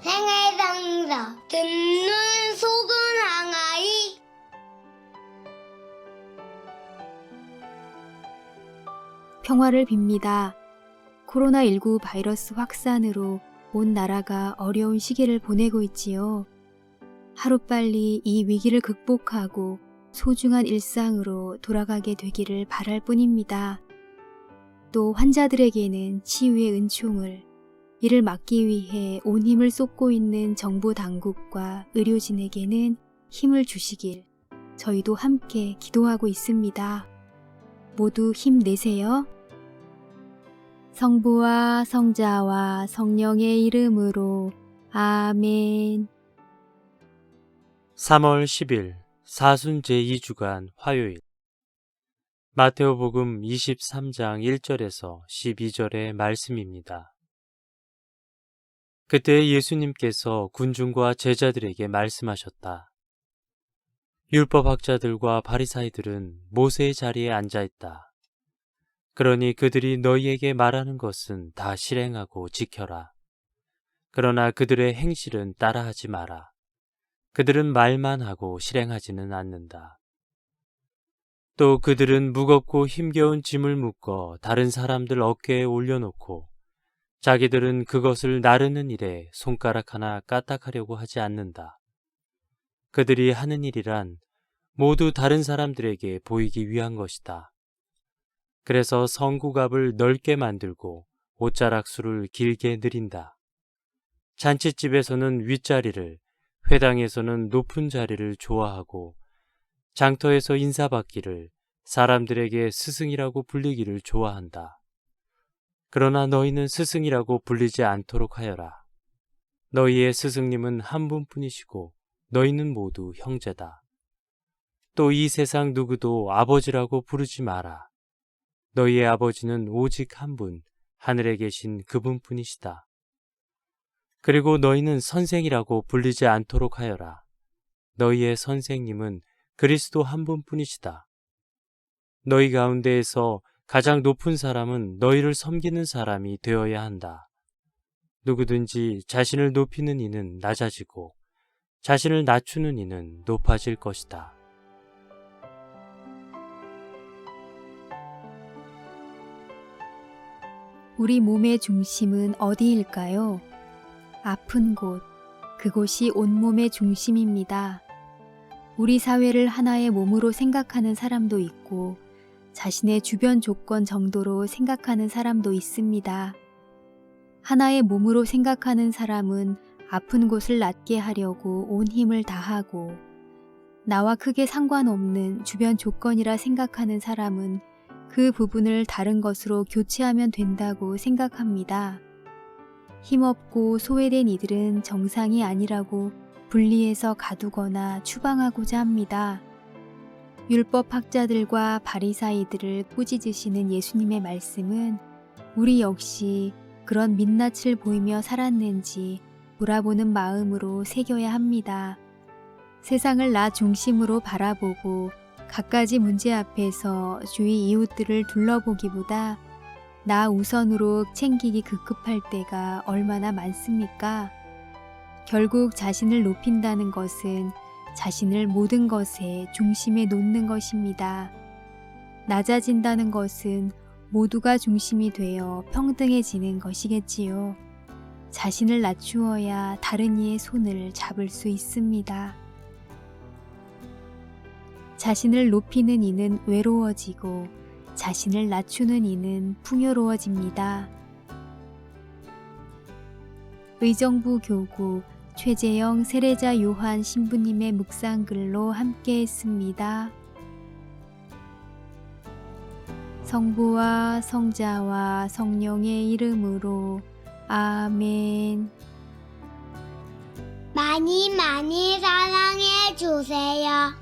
생활상사 듣는 속은 항아리 평화를 빕니다. 코로나19 바이러스 확산으로 온 나라가 어려운 시기를 보내고 있지요. 하루빨리 이 위기를 극복하고 소중한 일상으로 돌아가게 되기를 바랄 뿐입니다. 또 환자들에게는 치유의 은총을, 이를 막기 위해 온 힘을 쏟고 있는 정부 당국과 의료진에게는 힘을 주시길 저희도 함께 기도하고 있습니다. 모두 힘내세요. 성부와 성자와 성령의 이름으로 아멘. 3월 10일 사순 제2주간 화요일 마테오복음 23장 1절에서 12절의 말씀입니다. 그때 예수님께서 군중과 제자들에게 말씀하셨다. 율법학자들과 바리사이들은 모세의 자리에 앉아 있다. 그러니 그들이 너희에게 말하는 것은 다 실행하고 지켜라. 그러나 그들의 행실은 따라하지 마라. 그들은 말만 하고 실행하지는 않는다. 또 그들은 무겁고 힘겨운 짐을 묶어 다른 사람들 어깨에 올려놓고 자기들은 그것을 나르는 일에 손가락 하나 까딱하려고 하지 않는다. 그들이 하는 일이란 모두 다른 사람들에게 보이기 위한 것이다. 그래서 성구갑을 넓게 만들고 옷자락수를 길게 늘인다. 잔치집에서는 윗자리를, 회당에서는 높은 자리를 좋아하고 장터에서 인사받기를 사람들에게 스승이라고 불리기를 좋아한다. 그러나 너희는 스승이라고 불리지 않도록 하여라. 너희의 스승님은 한 분뿐이시고 너희는 모두 형제다. 또 이 세상 누구도 아버지라고 부르지 마라. 너희의 아버지는 오직 한 분, 하늘에 계신 그분뿐이시다. 그리고 너희는 선생이라고 불리지 않도록 하여라. 너희의 선생님은 그리스도 한 분뿐이시다. 너희 가운데에서 가장 높은 사람은 너희를 섬기는 사람이 되어야 한다. 누구든지 자신을 높이는 이는 낮아지고 자신을 낮추는 이는 높아질 것이다. 우리 몸의 중심은 어디일까요? 아픈 곳, 그곳이 온몸의 중심입니다. 우리 사회를 하나의 몸으로 생각하는 사람도 있고, 자신의 주변 조건 정도로 생각하는 사람도 있습니다. 하나의 몸으로 생각하는 사람은 아픈 곳을 낫게 하려고 온 힘을 다하고, 나와 크게 상관없는 주변 조건이라 생각하는 사람은 그 부분을 다른 것으로 교체하면 된다고 생각합니다. 힘없고 소외된 이들은 정상이 아니라고 분리해서 가두거나 추방하고자 합니다. 율법 학자들과 바리사이들을 꾸짖으시는 예수님의 말씀은 우리 역시 그런 민낯을 보이며 살았는지 돌아보는 마음으로 새겨야 합니다. 세상을 나 중심으로 바라보고 갖가지 문제 앞에서 주위 이웃들을 둘러보기보다 나 우선으로 챙기기 급급할 때가 얼마나 많습니까? 결국 자신을 높인다는 것은 자신을 모든 것의 중심에 놓는 것입니다. 낮아진다는 것은 모두가 중심이 되어 평등해지는 것이겠지요. 자신을 낮추어야 다른 이의 손을 잡을 수 있습니다. 자신을 높이는 이는 외로워지고 자신을 낮추는 이는 풍요로워집니다. 의정부 교구 최재영 세례자 요한 신부님의 묵상글로 함께 했습니다. 성부와 성자와 성령의 이름으로 아멘. 많이 많이 사랑해 주세요.